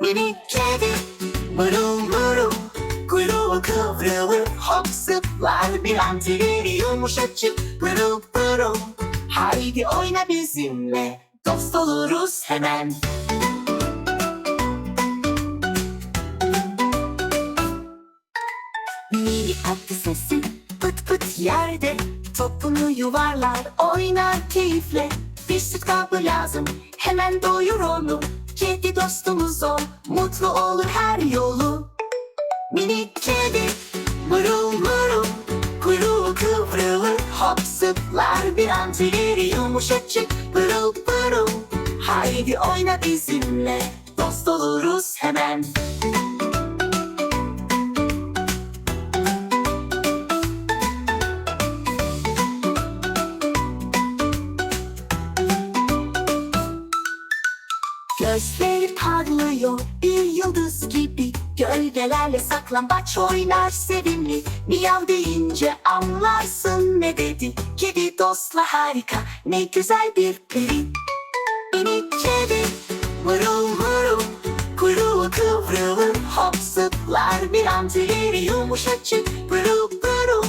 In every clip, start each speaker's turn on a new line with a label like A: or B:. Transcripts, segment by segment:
A: Minik kedi mırıl mırıl Kuyruğu kıvrılır hop zıplar Bir an tüyleri yumuşacık pırıl pırıl. Haydi oyna bizimle dost oluruz hemen. Mini tatlı sesi pıt pıt yerde. Topunu yuvarlar oynar keyifle. Bir süt kabı lazım hemen doyur onu Kedi dostumuz o mutlu olur her yolu. Minik kedi mırıl mırıl Kuyruğu kıvrılır hop zıplar Bir an tüyleri yumuşacık. Pırıl pırıl Haydi oyna bizimle dost oluruz hemen Gözleri parlıyor bir yıldız gibi. Gölgelerle saklambaç oynar sevimli. Miyav deyince anlarsın ne dedi. Kedi dostla harika ne güzel bir peri. Minik kedi mırıl mırıl Kuyruğu kıvrılır. Hop zıplar Bir an tüyleri yumuşacık. Pırıl pırıl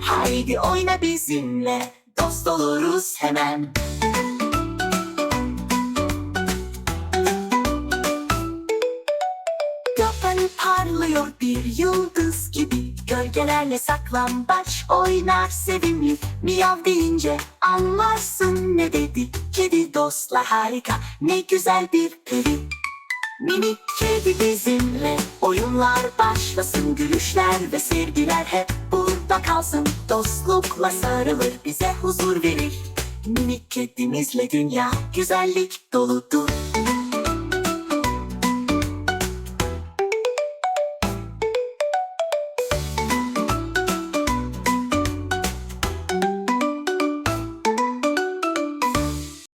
A: Haydi oyna bizimle. Dost oluruz hemen parlıyor bir yıldız gibi. Gölgelerle saklambaç oynar sevimli. Miyav deyince anlarsın ne dedi. Kedi dostla harika ne güzel bir peri. Minik kedi bizimle oyunlar başlasın Gülüşler ve sevgiler hep burada kalsın. Dostlukla sarılır bize huzur verir. Minik kedimizle dünya güzellik doludur